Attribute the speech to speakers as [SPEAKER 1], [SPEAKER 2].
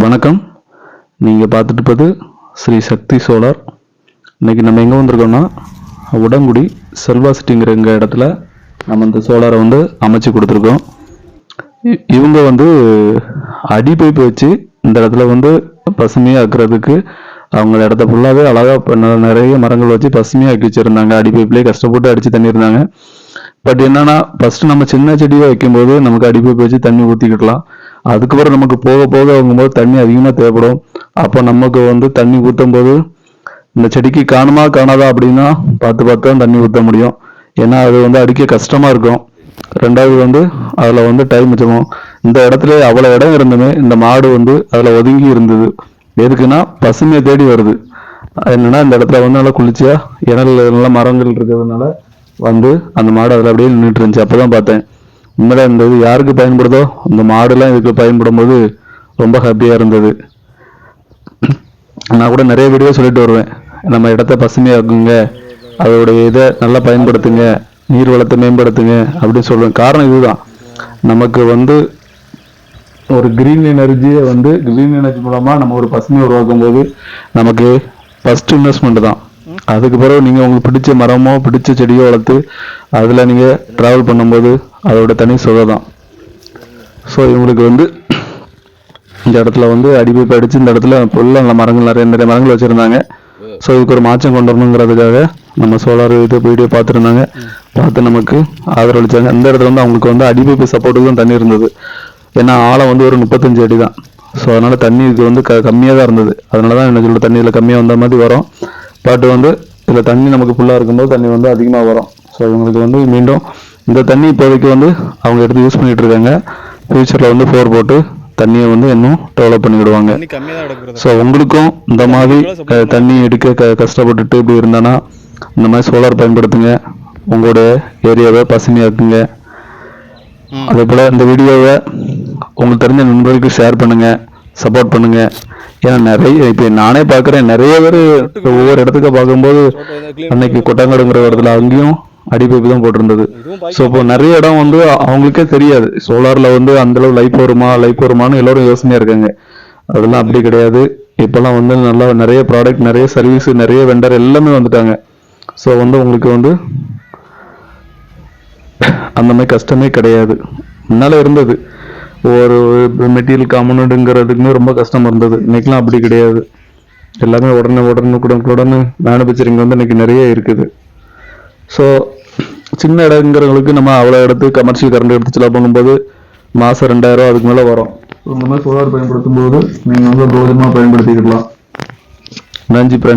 [SPEAKER 1] வணக்கம். நீங்கள் பார்த்துட்டு இருப்பது ஸ்ரீ சக்தி சோலார். இன்றைக்கி நம்ம எங்கே வந்திருக்கோம்னா உடங்குடி செல்வா சிட்டிங்கிற இடத்துல நம்ம இந்த சோலாரை வந்து அமைச்சு கொடுத்துருக்கோம். இ- இவங்க வந்து அடி பைப் வச்சு இந்த இடத்துல வந்து பசுமையாக ஆக்குறதுக்கு அவங்க இடத்த ஃபுல்லாகவே அழகாக நிறைய மரங்கள் வச்சு பசுமையாக ஆக்கி வச்சுருந்தாங்க. அடி பைப்லேயே கஷ்டப்பட்டு அடித்து தண்ணியிருந்தாங்க பட் என்னன்னா ஃபர்ஸ்ட் நம்ம சின்ன செடியை வைக்கும்போது நமக்கு அடி பைப் வச்சு தண்ணி ஊற்றிக்கிடலாம் அதுக்கப்புறம் நமக்கு போக போக வாங்கும்போது தண்ணி அதிகமாக தேவைப்படும். அப்போ நமக்கு வந்து தண்ணி ஊற்றும் போது இந்த செடிக்கு காணுமா காணாதா அப்படின்னா பார்த்து பார்த்து தான் தண்ணி ஊற்ற முடியும். ஏன்னா அது வந்து அடிக்க கஷ்டமாக இருக்கும். ரெண்டாவது வந்து அதில் வந்து டைம் மிச்சமும் இந்த இடத்துல அவ்வளோ இடம் இருந்துமே இந்த மாடு வந்து அதில் ஒதுங்கி இருந்தது. எதுக்குன்னா பசுமையை தேடி வருது. என்னன்னா இந்த இடத்துல வந்து நல்லா குளிர்ச்சியா இணல் நல்ல மரங்கள் இருக்கிறதுனால வந்து அந்த மாடு அதில் அப்படியே நின்றுட்டு இருந்துச்சு. அப்போ தான் பார்த்தேன். உண்மையாக இந்த இது யாருக்கு பயன்படுதோ அந்த மாடுலாம் இதுக்கு பயன்படும் போது ரொம்ப ஹாப்பியாக இருந்தது. நான் கூட நிறைய வீடியோ சொல்லிட்டு வருவேன். நம்ம இடத்த பசுமையாக இருக்குங்க அதோடைய இதை நல்லா பயன்படுத்துங்க. நீர் வளத்தை மேம்படுத்துங்க அப்படின்னு சொல்லுவேன் காரணம் இதுதான். நமக்கு வந்து ஒரு கிரீன் எனர்ஜியை வந்து கிரீன் எனர்ஜி மூலமாக நம்ம ஒரு பசுமையை உருவாக்கும் போது நமக்கு ஃபர்ஸ்ட் இன்வெஸ்ட்மெண்ட் தான். அதுக்கு பிறகு நீங்கள் உங்களுக்கு பிடிச்ச மரமோ பிடிச்ச செடியோ வளர்த்து அதில் நீங்கள் ட்ராவல் பண்ணும்போது அதோட தனி சுவை தான். ஸோ இவங்களுக்கு வந்து இந்த இடத்துல வந்து அடிப்பைப்பு அடித்து இந்த இடத்துல ஃபுல்லாக நல்ல மரங்கள் நிறைய நிறைய மரங்கள் வச்சிருந்தாங்க. ஸோ இதுக்கு ஒரு மாற்றம் கொண்டு வரணுங்கிறதுக்காக நம்ம சோலார் இது வீடியோ பார்த்துருந்தாங்க. பார்த்து நமக்கு ஆதரவளிச்சாங்க. அந்த இடத்துல வந்து அவங்களுக்கு வந்து அடிப்பைப்பு சப்போர்ட்டுக்கு தான் தண்ணி இருந்தது. ஏன்னா ஆழம் வந்து ஒரு முப்பத்தஞ்சு அடி தான். ஸோ அதனால் தண்ணி இது வந்து க கம்மியாக தான் இருந்தது. அதனால தான் எனக்கு சொல்ல தண்ணியில் கம்மியாக வந்த மாதிரி வரும். பட் வந்து இதில் தண்ணி நமக்கு ஃபுல்லாக இருக்கும்போது தண்ணி வந்து அதிகமாக வரும். ஸோ இவங்களுக்கு வந்து மீண்டும் இந்த தண்ணி இப்போதைக்கு வந்து அவங்க எடுத்து யூஸ் பண்ணிட்டு இருக்காங்க. ஃபியூச்சரில் வந்து ஃபோர் போட்டு தண்ணியை வந்து இன்னும் டெவலப்
[SPEAKER 2] கிடக்குறது
[SPEAKER 1] ஸோ உங்களுக்கும் இந்த மாதிரி தண்ணி எடுக்க க கஷ்டப்பட்டுட்டு இப்படி இருந்தானா இந்த மாதிரி சோலார் பயன்படுத்துங்க. உங்களுடைய ஏரியாவை பசுமையாக்குங்க. அதே போல் இந்த வீடியோவை உங்களுக்கு தெரிஞ்ச நண்பர்களுக்கு ஷேர் பண்ணுங்க. சப்போர்ட் பண்ணுங்க. ஏன்னா நிறைய இப்போ நானே பார்க்குறேன் நிறைய பேர் ஒவ்வொரு இடத்துக்கு பார்க்கும்போது அன்னைக்கு கொட்டாங்கடுங்கிற இடத்துல அங்கேயும் அடிப்பைப்பு தான் போட்டிருந்தது. ஸோ இப்போ நிறைய இடம் வந்து அவங்களுக்கே தெரியாது. சோலார்ல வந்து அந்த அளவு லைஃப் வருமா லைஃப் வருமான்னு எல்லாரும் யோசனையா இருக்காங்க. அதெல்லாம் அப்படி கிடையாது. இப்பெல்லாம் வந்து நல்லா நிறைய ப்ராடக்ட் நிறைய சர்வீஸ் நிறைய வெண்டர் எல்லாமே வந்துட்டாங்க. ஸோ வந்து உங்களுக்கு வந்து அந்த மாதிரி கஷ்டமே கிடையாது. முன்னால இருந்தது. ஒரு மெட்டீரியல் காமனடுங்கிறதுக்குமே ரொம்ப கஷ்டம் இருந்தது. இன்னைக்கெல்லாம் அப்படி கிடையாது. எல்லாமே உடனே உடனே உடனே மேனுபேக்சரிங் வந்து இன்னைக்கு நிறைய இருக்குது. ஸோ சின்ன இடங்கிறவங்களுக்கு நம்ம அவ்வளோ இடத்து கமர்ஷியல் கரண்ட் எடுத்து செலவு பண்ணும்போது மாதம் ரெண்டாயிரம் அதுக்கு மேலே வரும். இந்த மாதிரி சோலார் பயன்படுத்தும் போது நீங்கள் வந்து போதுமாக பயன்படுத்திக்கலாம் நன்றி.